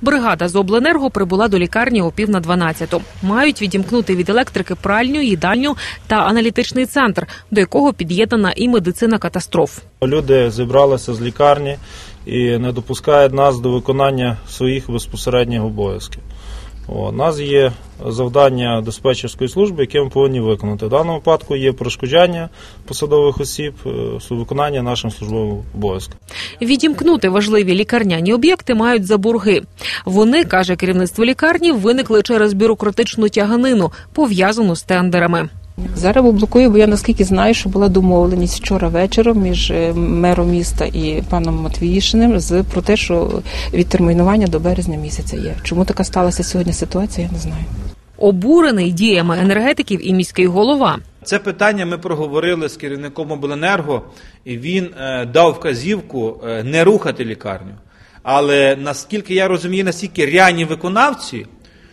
Бригада з обленерго прибула до лікарні о пів на 12. Мають відімкнути від електрики пральню, їдальню та аналітичний центр, до якого під'єднана і медицина катастроф. Люди зібралися з лікарні і не допускають нас до виконання своїх безпосередніх обов'язків. У нас є завдання диспетчерської служби, яке ми повинні виконати. В даному випадку є перешкоджання посадових осіб е, виконання нашим службовим обов'язком. Відімкнути важливі лікарняні об'єкти мають за борги. Вони, каже керівництво лікарні, виникли через бюрократичну тяганину, пов'язану з тендерами. Зараз блокую, бо я наскільки знаю, що була домовленість вчора вечором між е, мером міста і паном Матвіїшиним з про те, що відтермінування до березня місяця є. Чому така сталася сьогодні ситуація? Я не знаю. Обурений діями енергетиків і міський голова. Це питання ми проговорили з керівником обленерго, і він е, дав вказівку е, не рухати лікарню. Але наскільки я розумію, настільки ряні виконавці,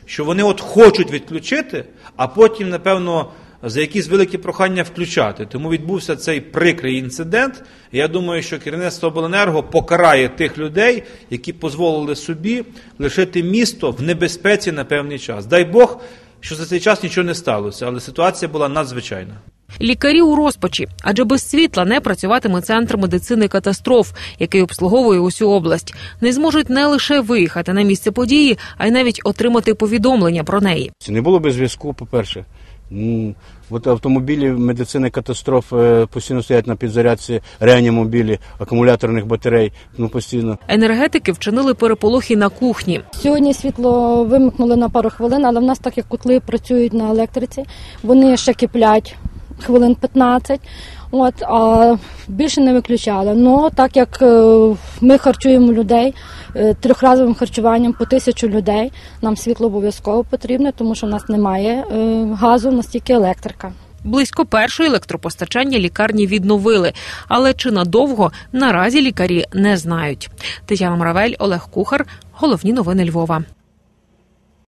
що вони от хочуть відключити, а потім, напевно, за якісь великі прохання включати. Тому відбувся цей прикрий інцидент. Я думаю, що керівництво обленерго покарає тих людей, які дозволили собі лишити місто в небезпеці на певний час. Дай Бог, що за цей час нічого не сталося, але ситуація була надзвичайна. Лікарі у розпачі, адже без світла не працюватиме центр медицини катастроф, який обслуговує усю область. Не зможуть не лише виїхати на місце події, а й навіть отримати повідомлення про неї. Не було би зв'язку, по-перше. М, От автомобілі медицини катастроф е, постійно стоять на підзарядці реанімобілі, акумуляторних батарей. Ну постійно. Енергетики вчинили переполохи на кухні. Сьогодні світло вимикнули на пару хвилин, але в нас так як котли працюють на електриці, вони ще киплять хвилин 15. От, а більше не виключали. Ну так як е, ми харчуємо людей е, трьохразовим харчуванням по тисячу людей, нам світло обов'язково потрібне, тому що в нас немає е, газу, в нас тільки електрика. Близько першої електропостачання лікарні відновили, але чи надовго наразі лікарі не знають. Тетяна Мравель, Олег Кухар. Головні новини Львова.